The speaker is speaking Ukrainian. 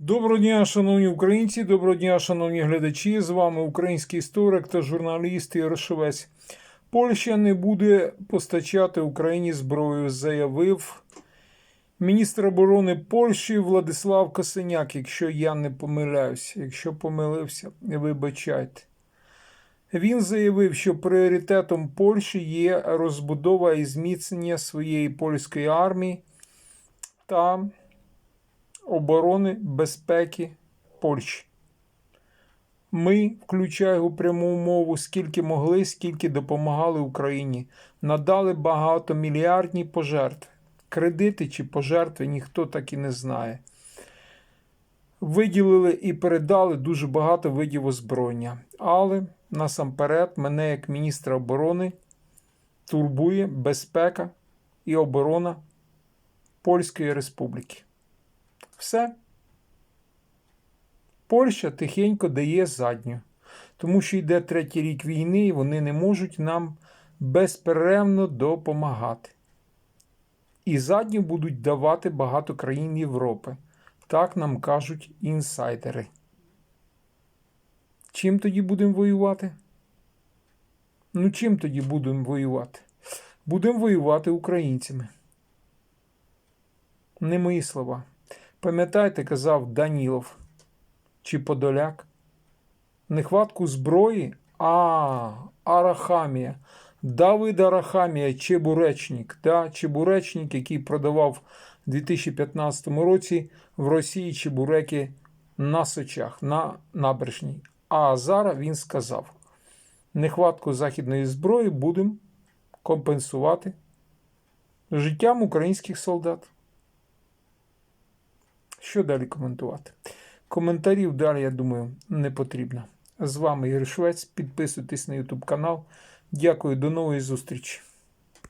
Доброго дня, шановні українці, доброго дня, шановні глядачі. З вами український історик та журналіст Ігор Польща не буде постачати Україні зброю, заявив міністр оборони Польщі Владислав Косиняк, якщо я не помиляюся. Якщо помилився, вибачайте. Він заявив, що пріоритетом Польщі є розбудова і зміцнення своєї польської армії та оборони безпеки Польщі. Ми, включаю у пряму мову, скільки могли, скільки допомагали Україні, надали багатомільярдні пожертви. Кредити чи пожертви ніхто так і не знає. Виділили і передали дуже багато видів озброєння. Але насамперед мене, як міністра оборони, турбує безпека і оборона Польської Республіки. Все. Польща тихенько дає задню, тому що йде третій рік війни, і вони не можуть нам безперервно допомагати. І задню будуть давати багато країн Європи. Так нам кажуть інсайдери. Чим тоді будемо воювати? Ну, чим тоді будемо воювати? Будемо воювати українцями. Не мої слова. Пам'ятаєте, казав Данілов чи Подоляк? Нехватку зброї? А, Арахамія. Давид Арахамія, Чебуречник, да? Чебуречник, який продавав у 2015 році в Росії чебуреки на Сочах, на набережній. А зараз він сказав: нехватку західної зброї будемо компенсувати життям українських солдат. Що далі коментувати? Коментарів далі, я думаю, не потрібно. З вами Ігор Швець. Підписуйтесь на YouTube канал. Дякую, до нової зустрічі.